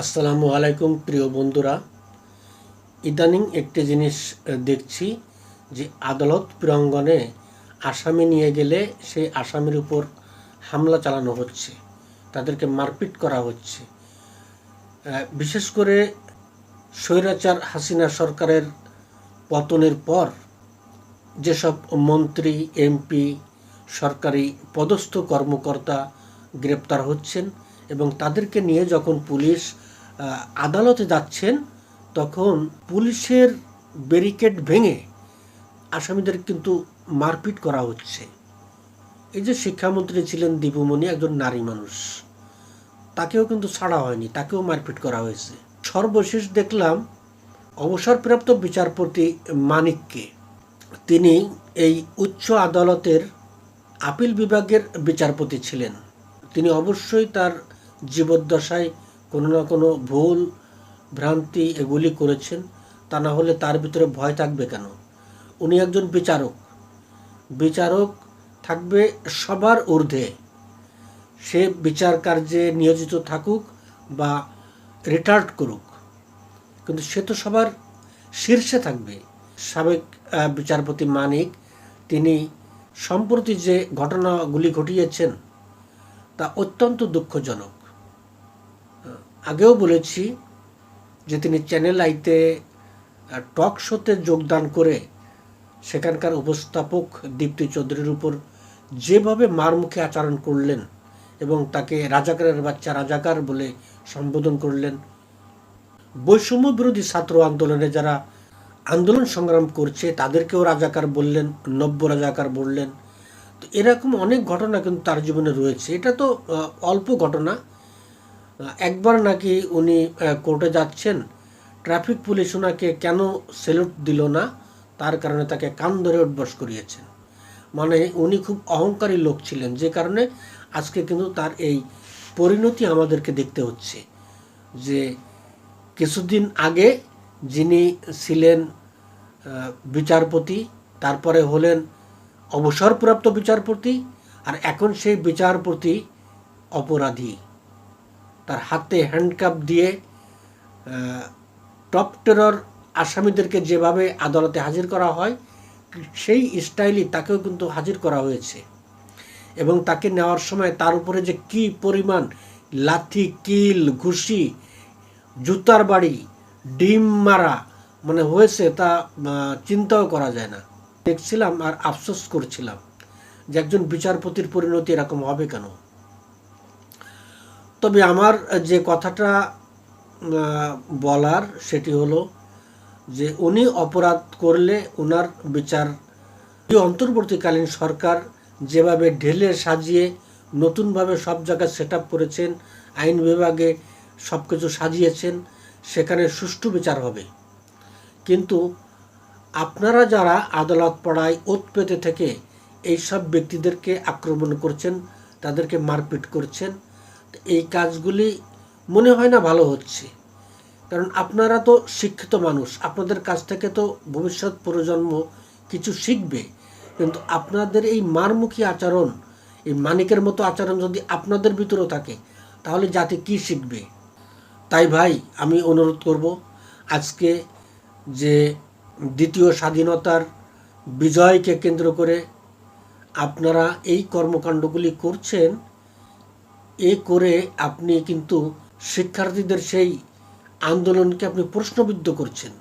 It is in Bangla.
আসসালামু আলাইকুম, প্রিয় বন্ধুরা। ইদানিং একটি জিনিস দেখছি যে আদালত প্রাঙ্গণে আসামি নিয়ে গেলে সেই আসামির উপর হামলা চালানো হচ্ছে, তাদেরকে মারপিট করা হচ্ছে। বিশেষ করে স্বৈরাচার হাসিনা সরকারের পতনের পর যেসব মন্ত্রী, এমপি, সরকারি পদস্থ কর্মকর্তা গ্রেপ্তার হচ্ছেন এবং তাদেরকে নিয়ে যখন পুলিশ আদালতে যাচ্ছেন, তখন পুলিশের ব্যারিকেড ভেঙে আসামিদের কিন্তু মারপিট করা হচ্ছে। এই যে শিক্ষামন্ত্রী ছিলেন দীপুমণি, একজন নারী মানুষ, তাকেও কিন্তু ছাড়া হয়নি, তাকেও মারপিট করা হয়েছে। সর্বশেষ দেখলাম, অবসরপ্রাপ্ত বিচারপতি মানিককে তিনি এই উচ্চ আদালতের আপিল বিভাগের বিচারপতি ছিলেন। তিনি অবশ্যই তার জীবদ্দশায় কোনো না কোনো ভুল, ভ্রান্তি এগুলি করেছেন, তা না হলে তার ভিতরে ভয় থাকবে কেন? উনি একজন বিচারক। বিচারক থাকবে সবার ঊর্ধ্বে। সে বিচার কার্যে নিয়োজিত থাকুক বা রিটায়ার্ড করুক। কিন্তু সে তো সবার শীর্ষে থাকবে। সাবেক বিচারপতি মানিক, তিনি সম্প্রতি যে ঘটনাগুলি ঘটিয়েছেন, তা অত্যন্ত দুঃখজনক। আগেও বলেছি যে তিনি চ্যানেল আইতে টক শোতে যোগদান করে সেখানকার উপস্থাপক দীপ্তি চৌধুরীর উপর যেভাবে মারমুখে আচরণ করলেন এবং তাকে রাজাকারের বাচ্চা রাজাকার বলে সম্বোধন করলেন, বৈষম্য বিরোধী ছাত্র আন্দোলনে যারা আন্দোলন সংগ্রাম করছে তাদেরকেও রাজাকার বললেন, নব্য রাজাকার বললেন। তো এরকম অনেক ঘটনা কিন্তু তার জীবনে রয়েছে। এটা তো অল্প ঘটনা। একবার নাকি উনি কোর্টে যাচ্ছেন ট্রাফিক পুলিশ ওনাকে কেন সেলুট দিল না? তার কারণে তাকে কান ধরে উঠবস করিয়েছেন। মানে উনি খুব অহংকারী লোক ছিলেন, যে কারণে আজকে কিন্তু তার এই পরিণতি আমাদেরকে দেখতে হচ্ছে। যে কিছুদিন আগে যিনি ছিলেন বিচারপতি, তারপরে হলেন অবসরপ্রাপ্ত বিচারপতি, আর এখন সেই বিচারপতি অপরাধী। তার হাতে হ্যান্ডকাপ দিয়ে টপ টেরর আসামিদেরকে যেভাবে আদালতে হাজির করা হয়, সেই স্টাইলই তাকেও কিন্তু হাজির করা হয়েছে। এবং তাকে নেওয়ার সময় তার উপরে যে কি পরিমাণ লাথি, কিল, ঘুষি, জুতার বাড়ি, ডিম মারা মানে হয়েছে তা চিন্তাও করা যায় না। দেখছিলাম আর আফসোস করছিলাম যে একজন বিচারপতির পরিণতি এরকম হবে কেন? তবে আমার যে কথাটা বলার সেটি হলো যে উনি অপরাধ করলে ওনার বিচার অন্তর্বর্তীকালীন সরকার যেভাবে ঢেলে সাজিয়ে নতুনভাবে সব জায়গায় সেট করেছেন, আইন বিভাগে সব কিছু সাজিয়েছেন, সেখানে সুষ্ঠু বিচার হবে। কিন্তু আপনারা যারা আদালত পড়ায় ওত পেতে থেকে এইসব ব্যক্তিদেরকে আক্রমণ করছেন, তাদেরকে মারপিট করছেন এই কাজগুলি মনে হয় না ভালো হচ্ছে। কারণ আপনারা তো শিক্ষিত মানুষ, আপনাদের কাছ থেকে তো ভবিষ্যৎ প্রজন্ম কিছু শিখবে। কিন্তু আপনাদের এই মারমুখী আচরণ, এই মানিকের মতো আচরণ যদি আপনাদের ভিতরেও থাকে, তাহলে জাতি কি শিখবে? তাই ভাই, আমি অনুরোধ করব, আজকে যে দ্বিতীয় স্বাধীনতার বিজয়কে কেন্দ্র করে আপনারা এই কর্মকাণ্ডগুলি করছেন এ করে আপনি কিন্তু শিক্ষার্থীদের সেই আন্দোলনকে আপনি প্রশ্নবিদ্ধ করছেন।